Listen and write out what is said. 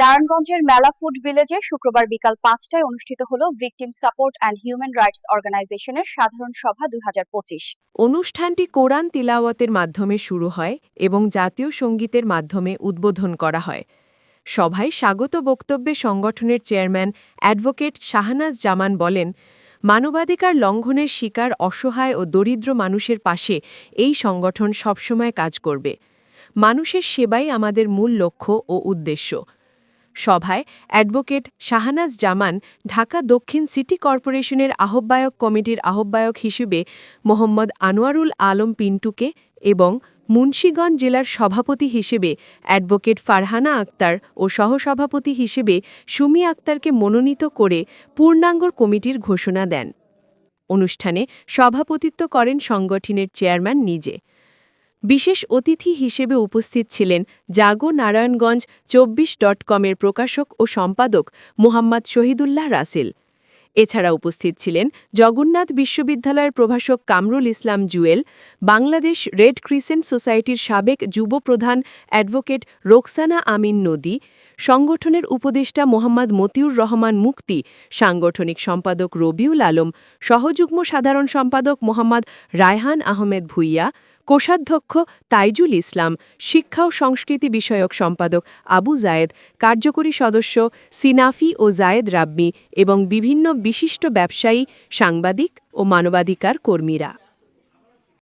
নারায়ণগঞ্জের মেলা ফুড ভিলেজে শুক্রবার বিকাল পাঁচটায় অনুষ্ঠিত হল victim support and human rights অর্গানাইজেশনের সাধারণ সভা দুই অনুষ্ঠানটি কোরআন তিলাওয়াতের মাধ্যমে শুরু হয় এবং জাতীয় সঙ্গীতের মাধ্যমে উদ্বোধন করা হয়। সভায় স্বাগত বক্তব্যে সংগঠনের চেয়ারম্যান অ্যাডভোকেট শাহনাজ জামান বলেন, মানবাধিকার লঙ্ঘনের শিকার অসহায় ও দরিদ্র মানুষের পাশে এই সংগঠন সবসময় কাজ করবে। মানুষের সেবাই আমাদের মূল লক্ষ্য ও উদ্দেশ্য। সভায় অ্যাডভোকেট শাহনাজ জামান, ঢাকা দক্ষিণ সিটি কর্পোরেশনের আহ্বায়ক কমিটির আহ্বায়ক হিসেবে মোহাম্মদ আনোয়ারুল আলম পিন্টুকে এবং মুন্সীগঞ্জ জেলার সভাপতি হিসেবে অ্যাডভোকেট ফারহানা আক্তার ও সহসভাপতি হিসেবে সুমি আক্তারকে মনোনীত করে পূর্ণাঙ্গর কমিটির ঘোষণা দেন। অনুষ্ঠানে সভাপতিত্ব করেন সংগঠনের চেয়ারম্যান নিজে। বিশেষ অতিথি হিসেবে উপস্থিত ছিলেন জাগো নারায়ণগঞ্জ চব্বিশ ডট কমের প্রকাশক ও সম্পাদক মোহাম্মদ শহীদুল্লাহ রাসেল। এছাড়া উপস্থিত ছিলেন জগন্নাথ বিশ্ববিদ্যালয়ের প্রভাষক কামরুল ইসলাম জুয়েল, বাংলাদেশ রেড ক্রিসেন্ট সোসাইটির সাবেক যুব প্রধান অ্যাডভোকেট রোকসানা আমিন নদী, সংগঠনের উপদেষ্টা মোহাম্মদ মতিউর রহমান মুক্তি, সাংগঠনিক সম্পাদক রবিউল আলম, সহযুগ্ম সাধারণ সম্পাদক মোহাম্মদ রায়হান আহমেদ ভুইয়া কোষাধ্যক্ষ তাইজুল ইসলাম, শিক্ষা ও সংস্কৃতি বিষয়ক সম্পাদক আবু জায়েদ, কার্যকরী সদস্য সিনাফি ও জায়েদ রাব্বি এবং বিভিন্ন বিশিষ্ট ব্যবসায়ী, সাংবাদিক ও মানবাধিকার কর্মীরা।